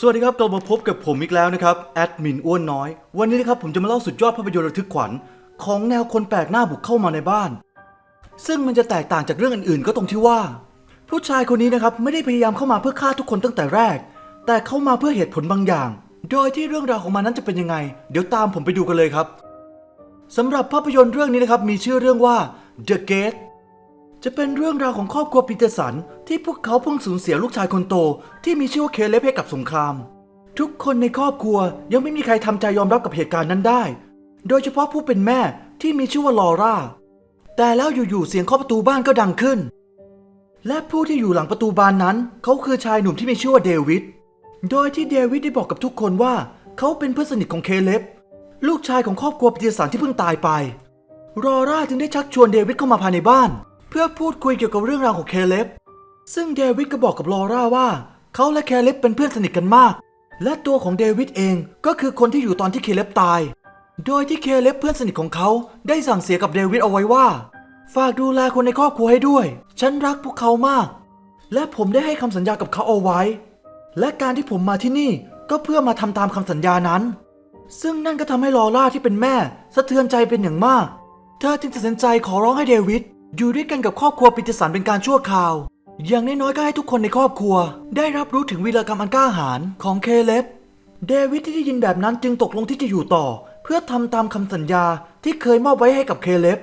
สวัสดีครับกลับมาพบกับผมอีกแล้วนะครับแอดมินอ้วนน้อย วันนี้นะครับผมจะมาเล่าสุดยอดภาพยนตร์ระทึกขวัญ ของแนวคนแปลกหน้าบุกเข้ามาในบ้าน ซึ่งมันจะแตกต่างจากเรื่องอื่นๆ ก็ตรงที่ว่า ผู้ชายคนนี้นะครับไม่ได้พยายามเข้ามาเพื่อฆ่าทุกคนตั้งแต่แรก แต่เข้ามาเพื่อเหตุผลบางอย่าง โดยที่เรื่องราวของมันนั้นจะเป็นยังไง เดี๋ยวตามผมไปดูกันเลยครับสำหรับภาพยนตร์เรื่องนี้นะครับมีชื่อเรื่องว่า The Gate จะเป็นเรื่องราวของครอบครัวปีเตอร์สัน ที่พวกเขาเพิ่งสูญเสียลูกชายคนโต ที่มีชื่อว่าเคเลฟให้กับสงคราม ทุกคนในครอบครัวยังไม่มีใครทำใจยอมรับกับเหตุการณ์นั้นได้ โดยเฉพาะผู้เป็นแม่ที่มีชื่อว่าลอร่า แต่แล้วอยู่ๆเสียงเคาะประตูบ้านก็ดังขึ้น และผู้ที่อยู่หลังประตูบานนั้น เขาคือชายหนุ่มที่มีชื่อว่าเดวิดโดยที่เดวิดได้บอกกับทุกคนว่า เขาเป็นเพื่อนสนิทของเคเลฟลูกชายของครอบครัวปีเตอร์สันที่เพิ่งตายไปรอร่าจึงได้ชักชวนเดวิดเข้ามาภายในบ้าน เพื่อพูดคุยเกี่ยวกับเรื่องราวของเคเลฟซึ่งเดวิดก็บอกกับลอร่าว่า เขาและเคเลฟเป็นเพื่อนสนิทกันมาก และตัวของเดวิดเองก็คือคนที่อยู่ตอนที่เคเลฟตาย โดยที่เคเลฟเพื่อนสนิทของเขาได้สั่งเสียกับเดวิดเอาไว้ว่า ฝากดูแลคนในครอบครัวให้ด้วย ฉันรักพวกเขามาก และผมได้ให้คำสัญญากับเขาเอาไว้ และการที่ผมมาที่นี่ก็เพื่อมาทำตามคำสัญญานั้น ซึ่งนั่นก็ทำให้ลอร่าที่เป็นแม่ สะเทือนใจเป็นอย่างมาก เธอจึงตัดสินใจขอร้องให้เดวิด อยู่ด้วยกันกับครอบครัวปีเตอร์สันเป็นการชั่วคราว อย่างน้อยๆก็ให้ทุกคนในครอบครัว ได้รับรู้ถึงวีรกรรมอันกล้าหาญของเคเลบเดวิดที่ได้ยินแบบนั้นจึงตกลงที่จะอยู่ต่อ เพื่อทำตามคำสัญญาที่เคยมอบไว้ให้กับเคเลบ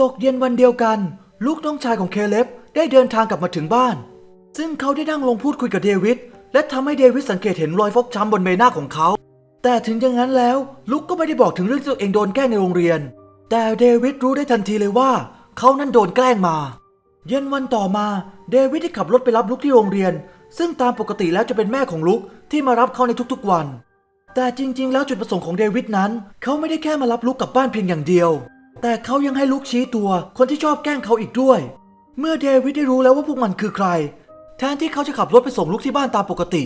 ตกเย็นวันเดียวกัน ลูกน้องชายของเคเลบได้เดินทางกลับมาถึงบ้าน ซึ่งเขาได้นั่งลงพูดคุยกับเดวิดและทำให้เดวิดสังเกตเห็นรอยฟกช้ำบนใบหน้าของเขา แต่ถึงอย่างนั้นแล้ว ลุกก็ไม่ได้บอกถึงเรื่องที่ตัวเองโดนแกล้งในโรงเรียน แต่เดวิดรู้ได้ทันทีเลยว่า เขานั้นโดนแกล้งมา เย็นวันต่อมา เดวิดได้ขับรถไปรับลุกที่โรงเรียน ซึ่งตามปกติแล้วจะเป็นแม่ของลุกที่มารับเขาในทุกๆวัน แต่จริง ๆ แล้วจุดประสงค์ของเดวิดนั้น เขาไม่ได้แค่มารับลุกกลับบ้านเพียงอย่างเดียว แต่เขายังให้ลุกชี้ตัว คนที่ชอบแกล้งเขาอีกด้วย เมื่อเดวิดได้รู้แล้วว่าพวกมันคือใคร แทนที่เขาจะขับรถไปส่งลุกที่บ้านตามปกติ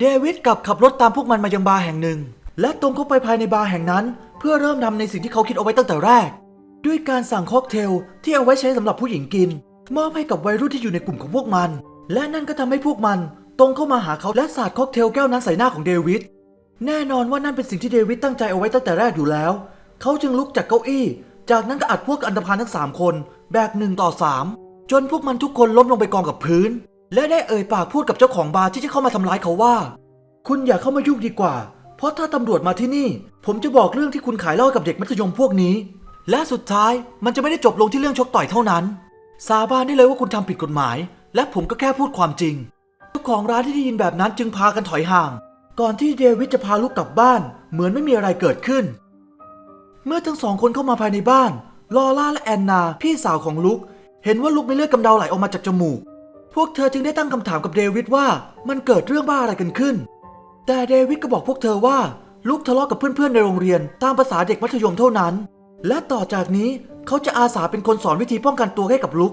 เดวิดกลับขับรถตามพวกมันมายังบาร์แห่งหนึ่ง และตรงเข้าไปภายในบาร์แห่งนั้น เพื่อเริ่มทำในสิ่งที่เขาคิดเอาไว้ตั้งแต่แรก ด้วยการสั่งค็อกเทลที่เอาไว้ใช้สำหรับผู้หญิงกิน มอบให้กับวัยรุ่นที่อยู่ในกลุ่มของพวกมัน และนั่นก็ทำให้พวกมันตรงเข้ามาหาเขาและสาดค็อกเทลแก้วนั้นใส่หน้าของเดวิดแน่นอนว่านั่นเป็นสิ่งที่เดวิดตั้งใจเอาไว้ตั้งแต่แรกอยู่แล้ว เขาจึงลุกจากเก้าอี้ จากนั้นก็อัดพวกอันธพาลทั้งสามคนแบกหนึ่งต่อสามจนพวกมันทุกคนล้มลงไปกองกับพื้น และได้เอ่ยปากพูดกับเจ้าของบาร์ที่จะเข้ามาทำร้ายเขาว่า คุณอย่าเข้ามายุ่งดีกว่า เพราะถ้าตำรวจมาที่นี่ ผมจะบอกเรื่องที่คุณขายเหล้ากับเด็กมัธยมพวกนี้ และสุดท้ายมันจะไม่ได้จบลงที่เรื่องชกต่อยเท่านั้น สาบานได้เลยว่าคุณทำผิดกฎหมาย และผมก็แค่พูดความจริงเจ้าของร้านที่ได้ยินแบบนั้นจึงพากันถอยห่าง ก่อนที่เดวิดจะพาลูกกลับบ้าน เหมือนไม่มีอะไรเกิดขึ้น เมื่อทั้งสองคนเข้ามาภายในบ้าน ลอร่าและแอนนา พี่สาวของลุก เห็นว่าลุกมีเลือดกำเดาไหลออกมาจากจมูก พวกเธอจึงได้ตั้งคำถามกับเดวิดว่ามันเกิดเรื่องบ้าอะไรกันขึ้น แต่เดวิดก็บอกพวกเธอว่าลุกทะเลาะกับเพื่อนๆในโรงเรียนตามภาษาเด็กมัธยมเท่านั้น และต่อจากนี้เขาจะอาสาเป็นคนสอนวิธีป้องกันตัวให้กับลุก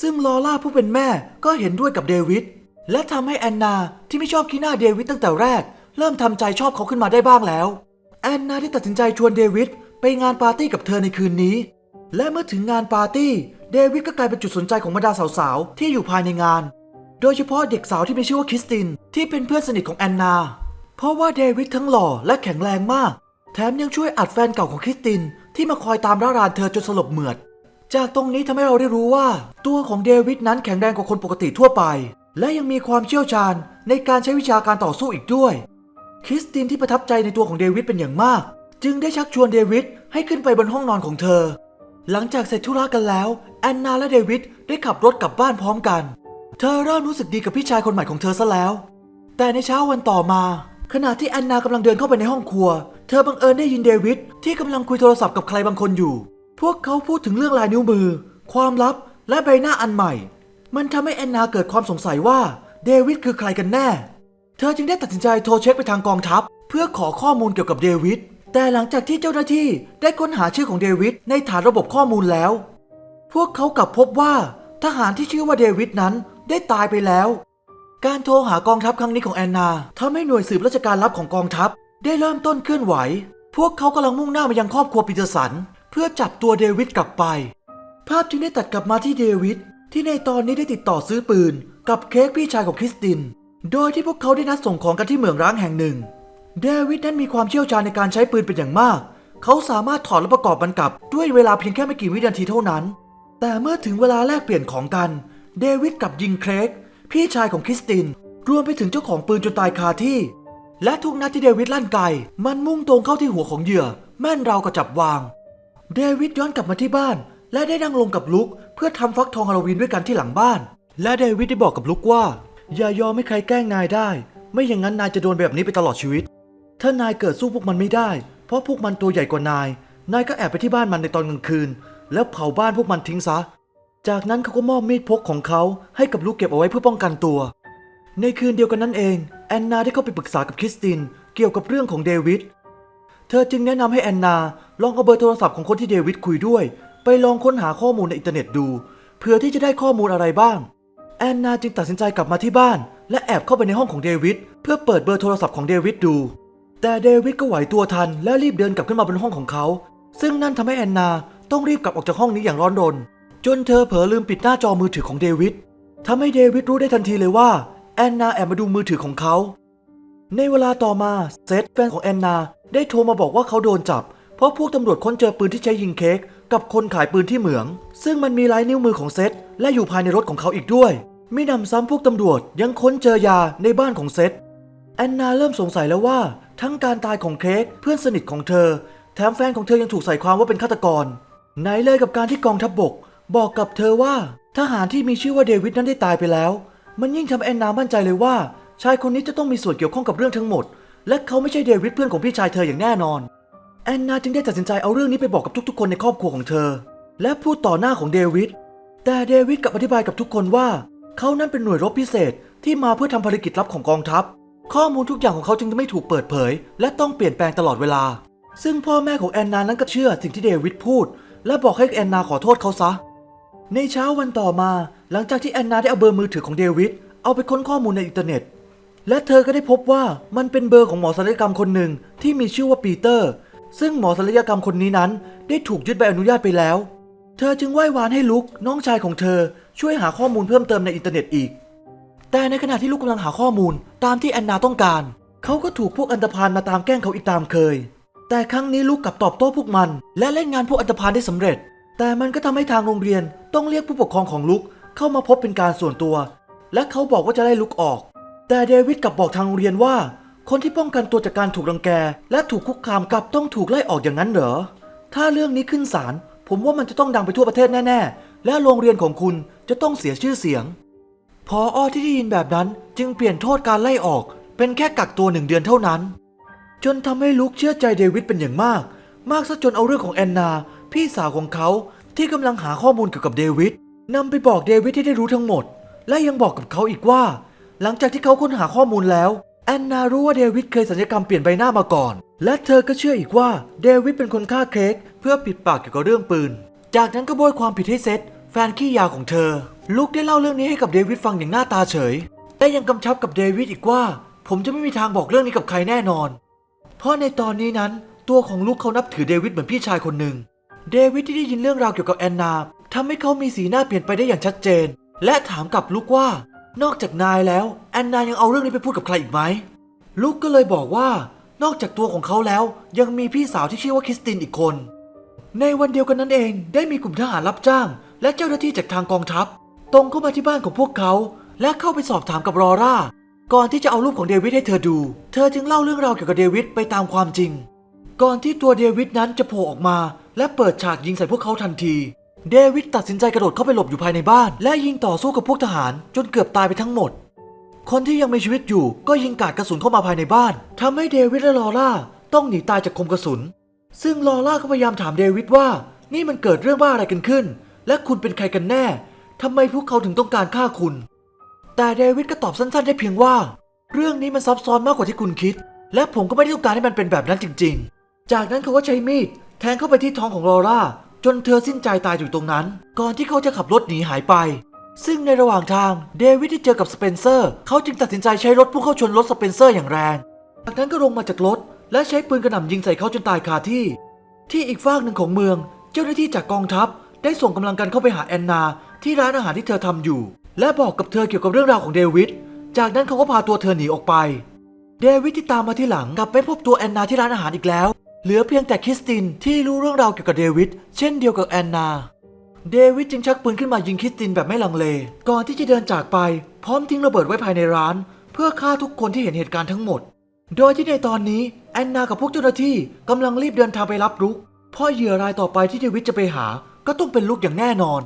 ซึ่งลอร่าผู้เป็นแม่ก็เห็นด้วยกับเดวิดและทำให้แอนนาที่ไม่ชอบขี้หน้าเดวิดตั้งแต่แรก เริ่มทำใจชอบเขาขึ้นมาได้บ้างแล้ว แอนนาได้ตัดสินใจชวนเดวิดไปงานปาร์ตี้กับเธอในคืนนี้ และเมื่อถึงงานปาร์ตี้ เดวิดก็กลายเป็นจุดสนใจของบรรดาสาวๆที่อยู่ภายในงาน โดยเฉพาะเด็กสาวที่มีชื่อว่าคริสตินที่เป็นเพื่อนสนิทของแอนนา เพราะว่าเดวิดทั้งหล่อและแข็งแรงมาก แถมยังช่วยอัดแฟนเก่าของคริสติน ที่มาคอยตามร่ารานเธอจนสลบเหมือด จากตรงนี้ทำให้เราได้รู้ว่า ตัวของเดวิดนั้นแข็งแรงกว่าคนปกติทั่วไป และยังมีความเชี่ยวชาญในการใช้วิชาการต่อสู้อีกด้วย คริสตินที่ประทับใจในตัวของเดวิดเป็นอย่างมาก จึงได้ชักชวนเดวิดให้ขึ้นไปบนห้องนอนของเธอ หลังจากเสร็จธุระกันแล้ว แอนนาและเดวิดได้ขับรถกลับบ้านพร้อมกัน เธอเริ่มรู้สึกดีกับพี่ชายคนใหม่ของเธอซะแล้ว แต่ในเช้าวันต่อมา ขณะที่แอนนากำลังเดินเข้าไปในห้องครัว เธอบังเอิญได้ยินเดวิดที่กำลังคุยโทรศัพท์กับใครบางคนอยู่ พวกเขาพูดถึงเรื่องลายนิ้วมือ ความลับและใบหน้าอันใหม่ มันทำให้แอนนาเกิดความสงสัยว่าเดวิดคือใครกันแน่ เธอจึงได้ตัดสินใจโทรเช็คไปทางกองทัพ เพื่อขอข้อมูลเกี่ยวกับเดวิด แต่หลังจากที่เจ้าหน้าที่ได้ค้นหาชื่อของเดวิดในฐานระบบข้อมูลแล้ว พวกเขากลับพบว่าทหารที่ชื่อว่าเดวิดนั้นได้ตายไปแล้ว การโทรหากองทัพครั้งนี้ของแอนนาทำให้หน่วยสืบราชการลับของกองทัพ ได้เริ่มต้นเคลื่อนไหว พวกเขากำลังมุ่งหน้ามายังครอบครัวปีเตอร์สัน เพื่อจับตัวเดวิดกลับไป ภาพจึงได้ตัดกลับมาที่เดวิดที่ในตอนนี้ได้ติดต่อซื้อปืน กับเค้กพี่ชายของคริสติน โดยที่พวกเขาได้นัดส่งของกันที่เหมืองร้างแห่งหนึ่ง เดวิดนั้นมีความเชี่ยวชาญในการใช้ปืนเป็นอย่างมาก เขาสามารถถอดและประกอบมันกลับด้วยเวลาเพียงแค่ไม่กี่วินาทีเท่านั้น แต่เมื่อถึงเวลาแลกเปลี่ยนของกัน เดวิดกลับยิงเครกพี่ชายของคริสติน รวมไปถึงเจ้าของปืนจนตายคาที่ และทุกนัดที่เดวิดลั่นไกมันมุ่งตรงเข้าที่หัวของเหยื่อ แม่นราวกับจับวาง เดวิดย้อนกลับมาที่บ้าน และได้นั่งลงกับลุก เพื่อทำฟักทองฮาโลวีนด้วยกันที่หลังบ้าน และเดวิดได้บอกกับลุกว่า อย่ายอมให้ใครแกล้งนายได้ ไม่อย่างนั้นนายจะโดนแบบนี้ไปตลอดชีวิต ถ้านายเกิดสู้พวกมันไม่ได้ เพราะพวกมันตัวใหญ่กว่านาย นายก็แอบไปที่บ้านมันในตอนกลางคืน แล้วเผาบ้านพวกมันทิ้งซะ จากนั้นเขาก็มอบมีดพกของเขาให้กับลูกเก็บเอาไว้เพื่อป้องกันตัว ในคืนเดียวกันนั่นเอง แอนนาได้เข้าไปปรึกษากับคริสตินเกี่ยวกับเรื่องของเดวิด เธอจึงแนะนำให้แอนนาลองเอาเบอร์โทรศัพท์ของคนที่เดวิดคุยด้วย ไปลองค้นหาข้อมูลในอินเทอร์เน็ตดู เพื่อที่จะได้ข้อมูลอะไรบ้าง แอนนาจึงตัดสินใจกลับมาที่บ้าน และแอบเข้าไปในห้องของเดวิดเพื่อเปิดเบอร์โทรศัพท์ของเดวิดดู แต่เดวิดก็ไหวตัวทัน และรีบเดินกลับขึ้นมาบนห้องของเขา ซึ่งนั่นทำให้แอนนาต้องรีบกลับออกจากห้องนี้อย่างร้อนรน จนเธอเผลอลืมปิดหน้าจอมือถือของเดวิดทำให้เดวิดรู้ได้ทันทีเลยว่า แอนนาแอบมาดูมือถือของเขา ในเวลาต่อมาเซธแฟนของแอนนาได้โทรมาบอกว่าเขาโดนจับ เพราะพวกตำรวจค้นเจอปืนที่ใช้ยิงเค้กกับคนขายปืนที่เหมือง ซึ่งมันมีลายนิ้วมือของเซธและอยู่ภายในรถของเขาอีกด้วย ไม่นำซ้ำพวกตำรวจยังค้นเจอยาในบ้านของเซธแอนนาเริ่มสงสัยแล้วว่า ทั้งการตายของเค้กเพื่อนสนิทของเธอ แถมแฟนของเธอยังถูกใส่ความว่าเป็นฆาตกร ไหนเลยกับการที่กองทัพบบก บอกกับเธอว่า ทหารที่มีชื่อว่าเดวิดนั้นได้ตายไปแล้ว มันยิ่งทำให้แอนนามั่นใจเลยว่า ชายคนนี้จะต้องมีส่วนเกี่ยวข้องกับเรื่องทั้งหมด และเขาไม่ใช่เดวิดเพื่อนของพี่ชายเธออย่างแน่นอน แอนนาจึงได้ตัดสินใจเอาเรื่องนี้ไปบอกกับทุกๆ คนในครอบครัวของเธอ และพูดต่อหน้าของเดวิดแต่เดวิดกลับอธิบายกับทุกคนว่า เขานั้นเป็นหน่วยรบพิเศษที่มาเพื่อทำภารกิจลับของกองทัพ ข้อมูลทุกอย่างของเขาจึงไม่ถูกเปิดเผย และต้องเปลี่ยนแปลงตลอดเวลา ซึ่งพ่อแม่ของแอนนานั้นก็เชื่อสิ่งที่เดวิดพูด และบอกให้แอนนาขอโทษเขาซะ ในเช้าวันต่อมา หลังจากที่แอนนาได้เอาเบอร์มือถือของเดวิดเอาไปค้นข้อมูลในอินเทอร์เน็ต และเธอก็ได้พบว่ามันเป็นเบอร์ของหมอศัลยกรรมคนหนึ่งที่มีชื่อว่าปีเตอร์ ซึ่งหมอศัลยกรรมคนนี้นั้น ได้ถูกยึดใบอนุญาตไปแล้ว เธอจึงไหว้วานให้ลุกน้องชายของเธอช่วยหาข้อมูลเพิ่มเติมในอินเทอร์เน็ตอีก แต่ในขณะที่ลูกกำลังหาข้อมูลตามที่แอนนาต้องการ เขาก็ถูกพวกอันธพาลมาตามแกล้งเขาอีกตามเคย แต่ครั้งนี้ลูกกลับตอบโต้พวกมัน และเล่นงานพวกอันธพาลได้สำเร็จ แต่มันก็ทำให้ทางโรงเรียนต้องเรียกผู้ปกครองของลุก เข้ามาพบเป็นการส่วนตัว และเขาบอกว่าจะไล่ลุกออก แต่เดวิดกลับบอกทางโรงเรียนว่า คนที่ป้องกันตัวจากการถูกรังแก และถูกคุกคามกลับต้องถูกไล่ออกอย่างนั้นเหรอ ถ้าเรื่องนี้ขึ้นศาลผมว่ามันจะต้องดังไปทั่วประเทศแน่ ๆ และโรงเรียนของคุณจะต้องเสียชื่อเสียง พออที่ได้ยินแบบนั้นจึงเปลี่ยนโทษการไล่ออก เป็นแค่กักตัวหนึ่งเดือนเท่านั้น จนทำให้ลุกเชื่อใจเดวิดเป็นอย่างมาก มากซะจนเอาเรื่องของแอนนา พี่สาวของเขาที่กำลังหาข้อมูลเกี่ยวกับเดวิด นำไปบอกเดวิดที่ได้รู้ทั้งหมด และยังบอกกับเขาอีกว่า หลังจากที่เขาค้นหาข้อมูลแล้ว แอนนารู้ว่าเดวิดเคยสัญญกรรมเปลี่ยนใบหน้ามาก่อน และเธอก็เชื่ออีกว่าเดวิดเป็นคนฆ่าเค้กเพื่อปิดปากเกี่ยวกับเรื่องปืน จากนั้นก็โบยความผิดให้เซธแฟนขี้ยาของเธอ ลุกได้เล่าเรื่องนี้ให้กับเดวิดฟังอย่างหน้าตาเฉย แต่ยังกำชับกับเดวิดอีกว่า ผมจะไม่มีทางบอกเรื่องนี้กับใครแน่นอน เพราะในตอนนี้นั้นตัวของลุกเขานับถือเดวิดเหมือนพี่ชายคนหนึ่งเดวิดที่ได้ยินเรื่องราวเกี่ยวกับแอนนา ทำให้เขามีสีหน้าเปลี่ยนไปได้อย่างชัดเจน และถามกับลุกว่า นอกจากนายแล้ว แอนนายังเอาเรื่องนี้ไปพูดกับใครอีกไหมลุกก็เลยบอกว่านอกจากตัวของเขาแล้ว ยังมีพี่สาวที่ชื่อว่าคริสตินอีกคน ในวันเดียวกันนั้นเอง ได้มีกลุ่มทหารรับจ้าง และเจ้าหน้าที่จากทางกองทัพ ตรงเข้ามาที่บ้านของพวกเขา และเข้าไปสอบถามกับรอร่า ก่อนที่จะเอารูปของเดวิดให้เธอดู เธอจึงเล่าเรื่องราวเกี่ยวกับเดวิดไปตามความจริง ก่อนที่ตัวเดวิดนั้นจะโผล่ออกมา และเปิดฉากยิงใส่พวกเขาทันที เดวิดตัดสินใจกระโดดเข้าไปหลบอยู่ภายในบ้าน และยิงต่อสู้กับพวกทหาร จนเกือบตายไปทั้งหมด คนที่ยังมีชีวิตอยู่ก็ยิงกราดกระสุนเข้ามาภายในบ้านทำให้เดวิดและลอร่าต้องหนีตายจากคมกระสุน ซึ่งลอร่าก็พยายามถามเดวิดว่า นี่มันเกิดเรื่องบ้าอะไรกันขึ้น และคุณเป็นใครกันแน่ทำไมพวกเขาถึงต้องการฆ่าคุณ แต่เดวิดก็ตอบสั้นๆ ได้เพียงว่า เรื่องนี้มันซับซ้อนมากกว่าที่คุณคิด และผมก็ไม่ได้ต้องการให้มันเป็นแบบนั้นจริง ๆ จากนั้นเขาก็ใช้มีดแทงเข้าไปที่ท้องของลอร่า จนเธอสิ้นใจตายอยู่ตรงนั้น ก่อนที่เขาจะขับรถหนีหายไป ซึ่งในระหว่างทางเดวิดได้เจอกับสเปนเซอร์ เขาจึงตัดสินใจใช้รถพุ่งเข้าชนรถสเปนเซอร์อย่างแรง จากนั้นก็ลงมาจากรถ และใช้ปืนกระหน่ำยิงใส่เขาจนตายคาที่ ที่อีกฝากหนึ่งของเมือง เจ้าหน้าที่จากกองทัพ ได้ส่งกำลังกันเข้าไปหาแอนนา ที่ร้านอาหารที่เธอทำอยู่ และบอกกับเธอเกี่ยวกับเรื่องราวของเดวิด จากนั้นเขาก็พาตัวเธอหนีออกไป เดวิดที่ตามมาที่หลังกลับไปพบตัวแอนนาที่ร้านอาหารอีกแล้ว เหลือเพียงแต่คริสตินที่รู้เรื่องราวเกี่ยวกับเดวิดเช่นเดียวกับแอนนา เดวิดจึงชักปืนขึ้นมายิงคริสตินแบบไม่ลังเล ก่อนที่จะเดินจากไป พร้อมทิ้งระเบิดไว้ภายในร้าน เพื่อฆ่าทุกคนที่เห็นเหตุการณ์ทั้งหมด โดยที่ในตอนนี้แอนนากับพวกเจ้าหน้าที่กำลังรีบเดินทางไปรับลุกเพราะเหยื่อรายต่อไปที่เดวิดจะไปหา ก็ต้องเป็นลุกอย่างแน่นอน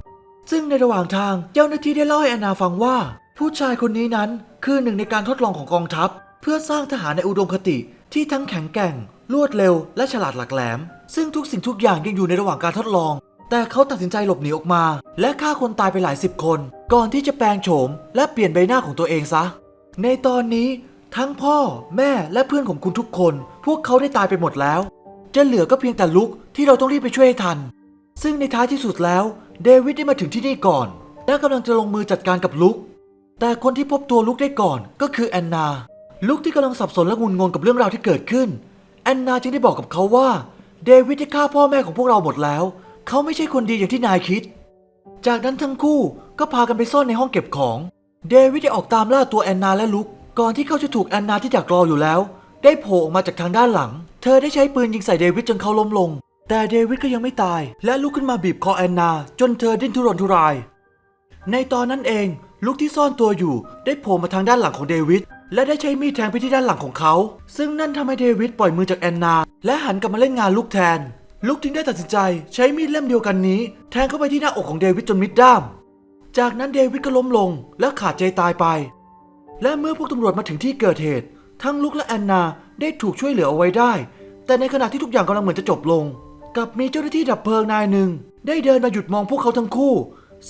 ซึ่งในระหว่างทางเจ้าหน้าที่ได้เล่าให้แอนนาฟังว่า ผู้ชายคนนี้นั้นคือหนึ่งในการทดลองของกองทัพ เพื่อสร้างทหารในอุดมคติที่ทั้งแข็งแกร่ง รวดเร็วและฉลาดหลักแหลม ซึ่งทุกสิ่งทุกอย่างยังอยู่ในระหว่างการทดลอง แต่เขาตัดสินใจหลบหนีออกมา และฆ่าคนตายไปหลายสิบคน ก่อนที่จะแปลงโฉม และเปลี่ยนใบหน้าของตัวเองซะ ในตอนนี้ ทั้งพ่อ แม่และเพื่อนของคุณทุกคน พวกเขาได้ตายไปหมดแล้ว จะเหลือก็เพียงแต่ลุกที่เราต้องรีบไปช่วยให้ทัน ซึ่งในท้ายที่สุดแล้ว เดวิดได้มาถึงที่นี่ก่อน และกำลังจะลงมือจัดการกับลุก แต่คนที่พบตัวลุกได้ก่อนก็คือแอนนา ลุกที่กำลังสับสนและงุนงงกับเรื่องราวที่เกิดขึ้น อนนาจึงได้บอกกับเขาว่า เดวิดได้ฆ่าพ่อแม่ของพวกเราหมดแล้ว เขาไม่ใช่คนดีอย่างที่นายคิด จากนั้นทั้งคู่ก็พากันไปซ่อนในห้องเก็บของ เดวิดได้ออกตามล่าตัวแอนนาและลุก ก่อนที่เขาจะถูกแอนนาที่ดักรออยู่แล้ว ได้โผล่ออกมาจากทางด้านหลัง เธอได้ใช้ปืนยิงใส่เดวิดจนเขาล้มลง แต่เดวิดก็ยังไม่ตาย และลุกขึ้นมาบีบคอแอนนา จนเธอดิ้นทุรนทุราย ในตอนนั้นเองลุกที่ซ่อนตัวอยู่ได้โผล่มาทางด้านหลังของเดวิด และได้ใช้มีดแทงไปที่ด้านหลังของเขา ซึ่งนั่นทำให้เดวิดปล่อยมือจากแอนนา และหันกลับมาเล่นงานลุกแทนลุกจึงได้ตัดสินใจใช้มีดเล่มเดียวกันนี้ แทงเข้าไปที่หน้าอกของเดวิดจนมิดด้าม จากนั้นเดวิดก็ล้มลงและขาดใจตายไป และเมื่อพวกตำรวจมาถึงที่เกิดเหตุ ทั้งลุกและแอนนาได้ถูกช่วยเหลือเอาไว้ได้ แต่ในขณะที่ทุกอย่างกำลังเหมือนจะจบลง กลับมีเจ้าหน้าที่ดับเพลิงนายหนึ่งได้เดินมาหยุดมองพวกเขาทั้งคู่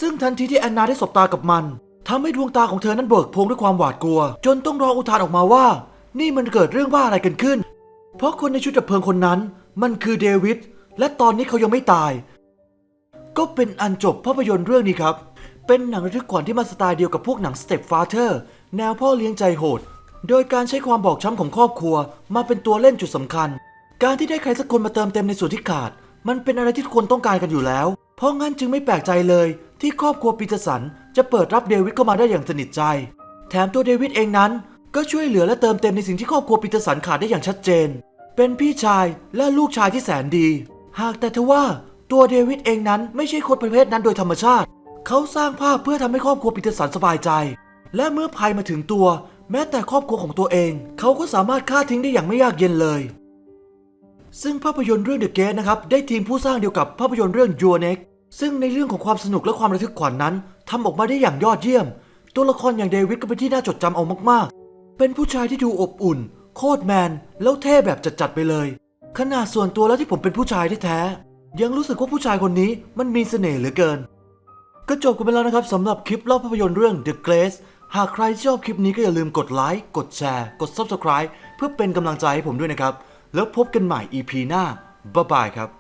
ซึ่งทันทีที่แอนนาได้สบตากับมัน ทำให้ดวงตาของเธอนั้นเบิกโพงด้วยความหวาดกลัว จนต้องร้องอุทานออกมาว่า นี่มันเกิดเรื่องบ้าอะไรกันขึ้น เพราะคนในชุดดับเพลิงคนนั้น มันคือเดวิดและตอนนี้เขายังไม่ตาย ก็เป็นอันจบภาพยนตร์เรื่องนี้ครับ เป็นหนังระทึกขวัญที่มาสไตล์เดียวกับพวกหนังสเต็ปฟาเธอร์แนวพ่อเลี้ยงใจโหด โดยการใช้ความบอบช้ำของครอบครัว มาเป็นตัวเล่นจุดสำคัญ การที่ได้ใครสักคนมาเติมเต็มในส่วนที่ขาด มันเป็นอะไรที่ทุกคนต้องการกันอยู่แล้ว เพราะงั้นจึงไม่แปลกใจเลย ที่ครอบครัวปีเตอร์สัน จะเปิดรับเดวิดเข้ามาได้อย่างสนิทใจ แถมตัวเดวิดเองนั้น ก็ช่วยเหลือและเติมเต็มในสิ่งที่ครอบครัวปีเตอร์สันขาดได้อย่างชัดเจน เป็นพี่ชายและลูกชายที่แสนดี หากแต่ทว่าตัวเดวิดเองนั้นไม่ใช่คนประเภทนั้นโดยธรรมชาติ เขาสร้างภาพเพื่อทำให้ครอบครัวปีเตอร์สันสบายใจ และเมื่อภัยมาถึงตัว แม้แต่ครอบครัวของตัวเอง เขาก็สามารถฆ่าทิ้งได้อย่างไม่ยากเย็นเลย ซึ่งภาพยนตร์เรื่อง The Gate นะครับได้ทีมผู้สร้างเดียวกับภาพยนตร์เรื่อง Your Next ซึ่งในเรื่องของความสนุกและความระทึกขวัญนนั้น ทำออกมาได้อย่างยอดเยี่ยม ตัวละครอย่างเดวิดก็เป็นที่น่าจดจำเอามากๆ เป็นผู้ชายที่ดูอบอุ่น โคตรแมน แล้วเท่แบบจัดๆไปเลย ขนาดส่วนตัวแล้วที่ผมเป็นผู้ชายแท้ๆยังรู้สึกว่าผู้ชายคนนี้มันมีเสน่ห์เหลือเกิน ก็จบกันไปแล้วนะครับสำหรับคลิปเล่าภาพยนตร์เรื่อง The Glaze หากใครชอบคลิปนี้ก็อย่าลืมกดไลค์กดแชร์ กด Subscribe เพื่อเป็นกำลังใจให้ผมด้วยนะครับ แล้วพบกันใหม่ EP หน้าบ๊ายบายครับ